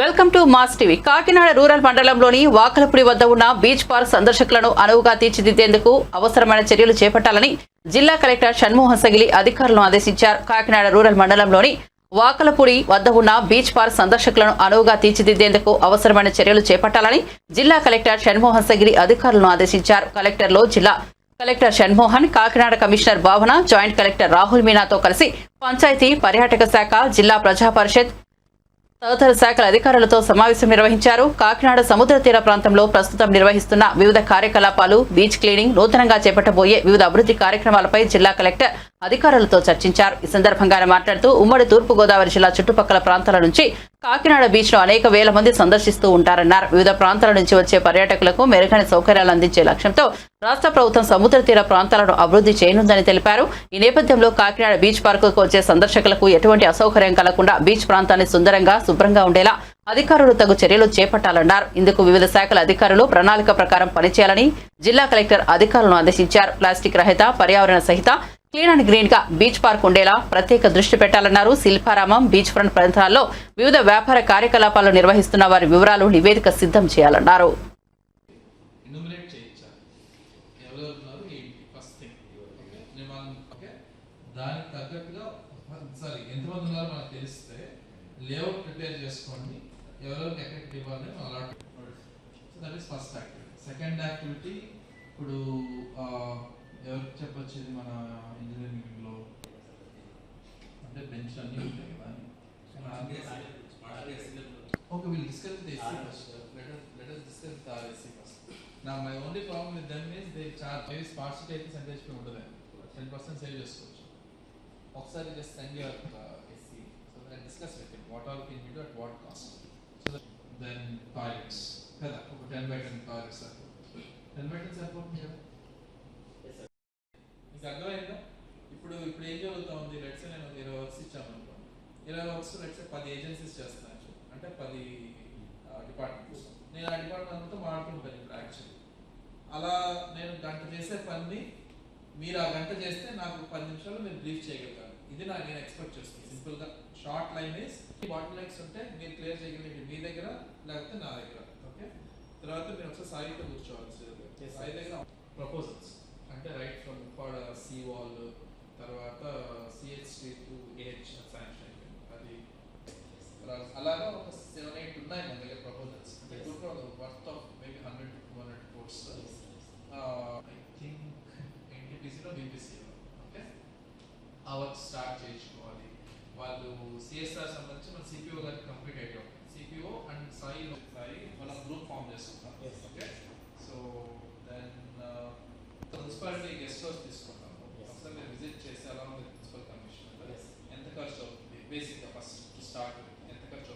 Welcome to mass TV. Kakinada rural మండలంలోని వాకలపుడి వద్ద ఉన్న బీచ్ పార్క్ సందర్శకులను అనువుగా తీర్చిదిద్దేందుకు అవసరమైన చర్యలు చేపట్టాలని జిల్లా కలెక్టర్ షణ్మోహన్ సగిలి అధికారులను ఆదేశించారు. కాకినాడ రూరల్ మండలంలోని వాకలపూడి వద్ద ఉన్న బీచ్ పార్క్ సందర్శకులను అనువుగా తీర్చిదిద్దేందుకు అవసరమైన చర్యలు చేపట్టాలని జిల్లా కలెక్టర్ షణ్మోహన్ సగిలి అధికారులను ఆదేశించారు. కలెక్టర్లో జిల్లా collector Shanmohan Kakinada commissioner Bhavana joint collector Rahul మీనాతో కలిసి పంచాయతీ పర్యాటక శాఖ జిల్లా ప్రజా పరిషత్ తదితర శాఖల అధికారులతో సమావేశం నిర్వహించారు. కాకినాడ సముద్ర తీర ప్రాంతంలో ప్రస్తుతం నిర్వహిస్తున్న వివిధ కార్యకలాపాలు బీచ్ క్లీనింగ్ నూతనంగా చేపట్టబోయే వివిధ అభివృద్ధి కార్యక్రమాలపై జిల్లా కలెక్టర్ అధికారులతో చర్చించారు. ఈ సందర్భంగా మాట్లాడుతూ ఉమ్మడి తూర్పు గోదావరి జిల్లా చుట్టుపక్కల ప్రాంతాల నుంచి కాకినాడ బీచ్లో అనేక వేల మంది సందర్శిస్తూ ఉంటారన్నారు. వివిధ ప్రాంతాల నుంచి వచ్చే పర్యాటకులకు మెరుగైన సౌకర్యాలు అందించే లక్ష్యంతో రాష్ట్ర ప్రభుత్వం సముద్ర తీర ప్రాంతాలను అభివృద్ధి చేయనుందని తెలిపారు. ఈ నేపథ్యంలో కాకినాడ బీచ్ పార్కుకు వచ్చే సందర్శకులకు ఎటువంటి అసౌకర్యం కలగకుండా బీచ్ ప్రాంతాన్ని సుందరంగా శుభ్రంగా ఉండేలా అధికారులు తగు చర్యలు చేపట్టాలన్నారు. ఇందుకు వివిధ శాఖల అధికారులు ప్రణాళిక ప్రకారం పనిచేయాలని జిల్లా కలెక్టర్ అధికారులను ఆదేశించారు. ప్లాస్టిక్ రహిత పర్యావరణ సహిత క్లీన్ అండ్ గ్రీన్గా బీచ్ పార్క్ ఉండేలా ప్రత్యేక దృష్టి పెట్టాలన్నారు. శిల్పారామం బీచ్ ఫ్రంట్ ప్రాంతాల్లో వివిధ వ్యాపార కార్యకలాపాలు నిర్వహిస్తున్న వారి వివరాలు నివేదిక సిద్ధం చేయాలన్నారు. ఎవరెవరు ఉన్నారు ఏంటి ఫస్ట్ థింగ్. ఓకే. నేను ఓకే? దానికి తగ్గట్టుగా సారీ ఎంతమంది ఉన్నారో మనకు తెలిస్తే లేఅవుట్ ప్రిపేర్ చేసుకోండి. ఎవరెవరికి ఎక్కడికి ఇవ్వాలి allot that is first activity second activity ఇప్పుడు ఎవరికి చెప్పొచ్చు మన ఇంజనీరింగ్లో? అంటే బెంచ్ అన్ని ఉంటాయి కదా. We'll discuss the AC first. Let us, let us discuss the AC first. Now, my only problem with them is they charge, maybe spots అయితే సెంటేజ్ పే ఉంటుంది టెన్ పర్సెంట్ సేవ్ చేసుకోవచ్చు. ఒకసారి just send your SC so that discuss with what all can do at what cost so then toilets కదా ఒక ten by ten toilets ten by ten సరిపోతుంది కదా మీకు అర్థమైందా ఇప్పుడు ఇప్పుడు ఏం జరుగుతా ఉంది లెట్స్ నేను ఇరవై వర్క్స్ ఇచ్చాను అనుకోండి. ఇరవై వర్క్స్ లెట్స్ పది ఏజెన్సీస్ చేస్తున్నాను అంటే పది డిపార్ట్మెంట్స్ నేను ఆ డిపార్ట్మెంట్ అంతా మాడుతుంటాను ఇప్పుడు యాక్చువల్లీ అలా నేను గంట చేసే పని మీరు ఆ గంట చేస్తే నాకు పది నిమిషాలు మీరు బ్రీఫ్ చేయగలుగుతారు ఇది నాకు నేను ఎక్స్పెక్ట్ చేస్తాను సింపుల్గా. Short line is bottle lines ఉంటే మీరు క్లియర్ చేయగలిగే మీ దగ్గర లేకపోతే నా దగ్గర. ఓకే తర్వాత మీరు ఒకసారి సాయితో కూర్చోవాలి సాయి దగ్గర ప్రపోజల్స్ అంటే right from Uppada sea wall తర్వాత CH to AH sanction అలాగా ఒక సెవెన్ ఎయిట్ ఉన్నాయి మన దగ్గర ప్రపోజల్స్ అంటే worth of maybe hundred to two hundred crores I think ఎన్టీపీసీలో బీపీసీలో okay ఆ వర్క్ స్టార్ట్ చేయించుకోవాలి వాళ్ళు సిఎస్ఆర్ సంబంధించి మన సిపిఓ గారికి కంప్లీట్ అయిపోయి సిపిఓ అండ్ సాయి సాయి మన గ్రూప్ ఫామ్ చేసుకుంటాం okay so then municipality guest house తీసుకుంటాం